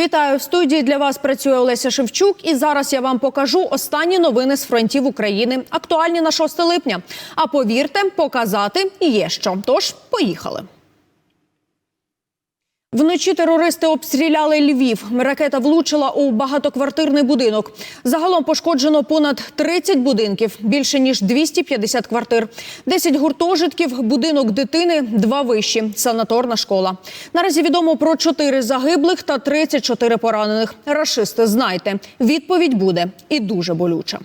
Вітаю в студії. Для вас працює Олеся Шевчук. І зараз я вам покажу останні новини з фронтів України. Актуальні на 6 липня. А повірте, показати є що. Тож поїхали. Вночі терористи обстріляли Львів. Ракета влучила у багатоквартирний будинок. Загалом пошкоджено понад 30 будинків, більше ніж 250 квартир, 10 гуртожитків, будинок дитини, два вищі, санаторна школа. Наразі відомо про 4 загиблих та 34 поранених. Рашисти, знайте, відповідь буде і дуже болюча.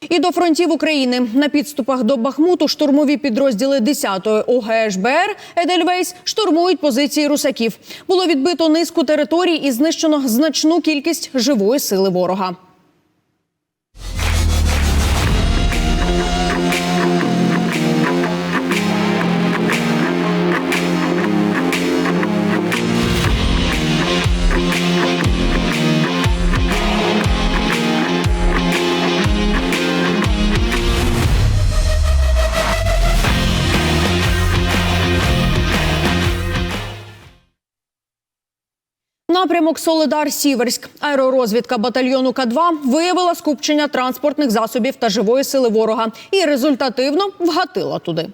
І до фронтів України на підступах до Бахмуту штурмові підрозділи 10-ї ОГШБР Едельвейс штурмують позиції русаків. Було відбито низку територій і знищено значну кількість живої сили ворога. Напрямок Солидар Сіверськ. Аеророзвідка батальйону К2 виявила скупчення транспортних засобів та живої сили ворога і результативно вгатила туди.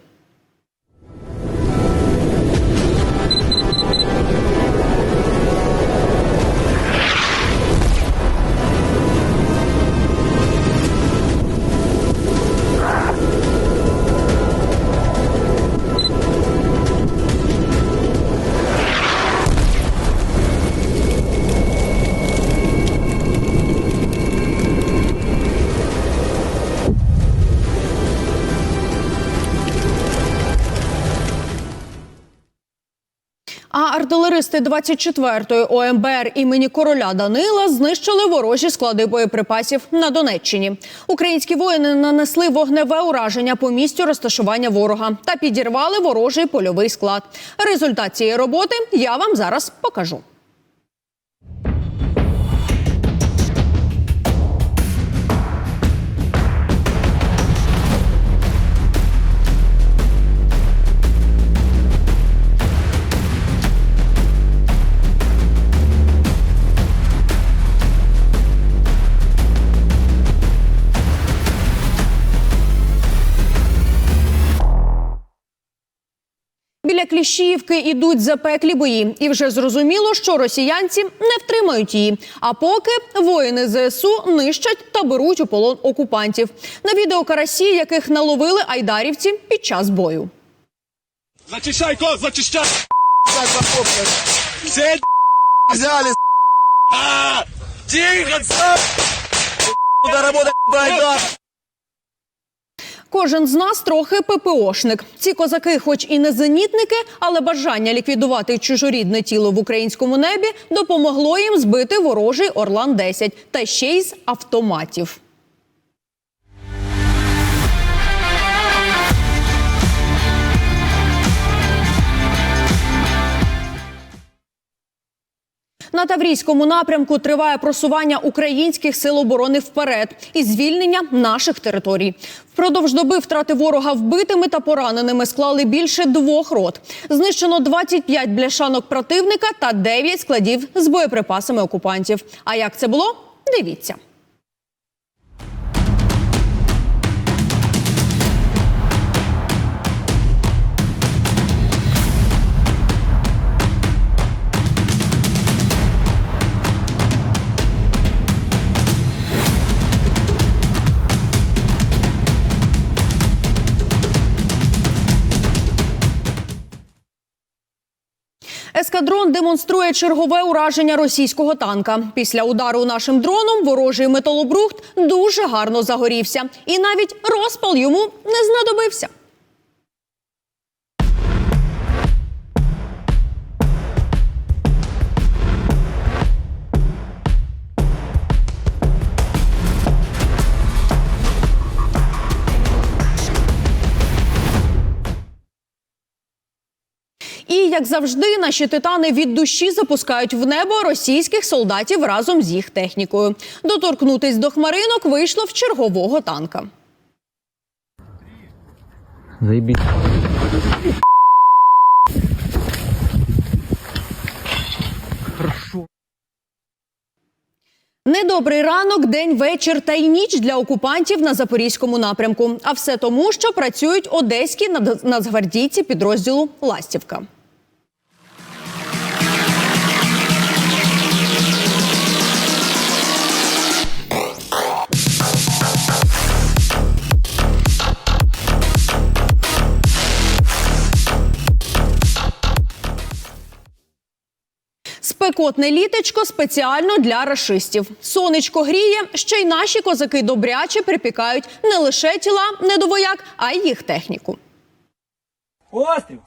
А артилеристи 24-ї ОМБР імені короля Данила знищили ворожі склади боєприпасів на Донеччині. Українські воїни нанесли вогневе ураження по місцю розташування ворога та підірвали ворожий польовий склад. Результат цієї роботи я вам зараз покажу. Біля Кліщіївки ідуть запеклі бої, і вже зрозуміло, що росіянці не втримають її. А поки воїни ЗСУ нищать та беруть у полон окупантів. На відео карасі, яких наловили айдарівці під час бою. Зачищай кос, зачищай! Взяли, Тихо, стоп! куда работать, байда. Кожен з нас трохи ППОшник. Ці козаки, хоч і не зенітники, але бажання ліквідувати чужорідне тіло в українському небі допомогло їм збити ворожий Орлан 10 та ще й з автоматів. На Таврійському напрямку триває просування українських сил оборони вперед і звільнення наших територій. Впродовж доби втрати ворога вбитими та пораненими склали більше двох рот. Знищено 25 бляшанок противника та 9 складів з боєприпасами окупантів. А як це було? Дивіться. Ескадрон демонструє чергове ураження російського танка. Після удару нашим дроном ворожий металобрухт дуже гарно загорівся, і навіть розпал йому не знадобився. І як завжди, наші титани від душі запускають в небо російських солдатів разом з їх технікою. Доторкнутись до хмаринок вийшло в чергового танка. Заебись. Недобрий ранок, день, вечір та й ніч для окупантів на запорізькому напрямку. А все тому, що працюють одеські нацгвардійці підрозділу Ластівка. Спекотне літечко спеціально для рашистів. Сонечко гріє, ще й наші козаки добряче припікають не лише тіла недовояк, а й їх техніку. Постріл!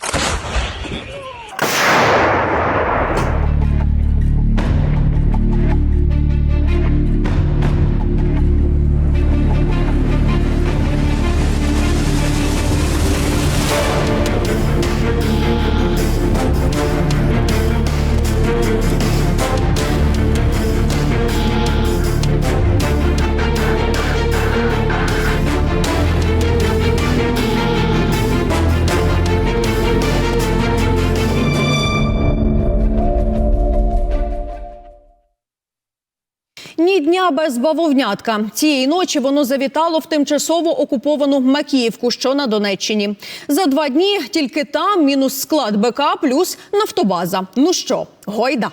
Дня без бавовнятка. Цієї ночі воно завітало в тимчасово окуповану Макіївку, що на Донеччині. За два дні тільки там мінус склад БК плюс нафтобаза. Ну що, гойда.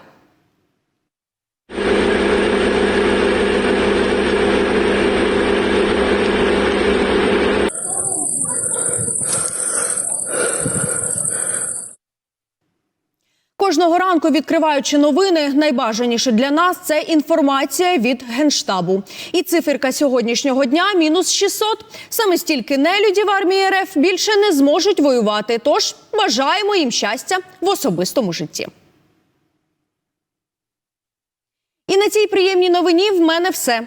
Ранку, відкриваючи новини, найбажаніше для нас це інформація від генштабу. І циферка сьогоднішнього дня мінус 600. Саме стільки нелюдів армії РФ більше не зможуть воювати. Тож бажаємо їм щастя в особистому житті. І на цій приємній новині в мене все.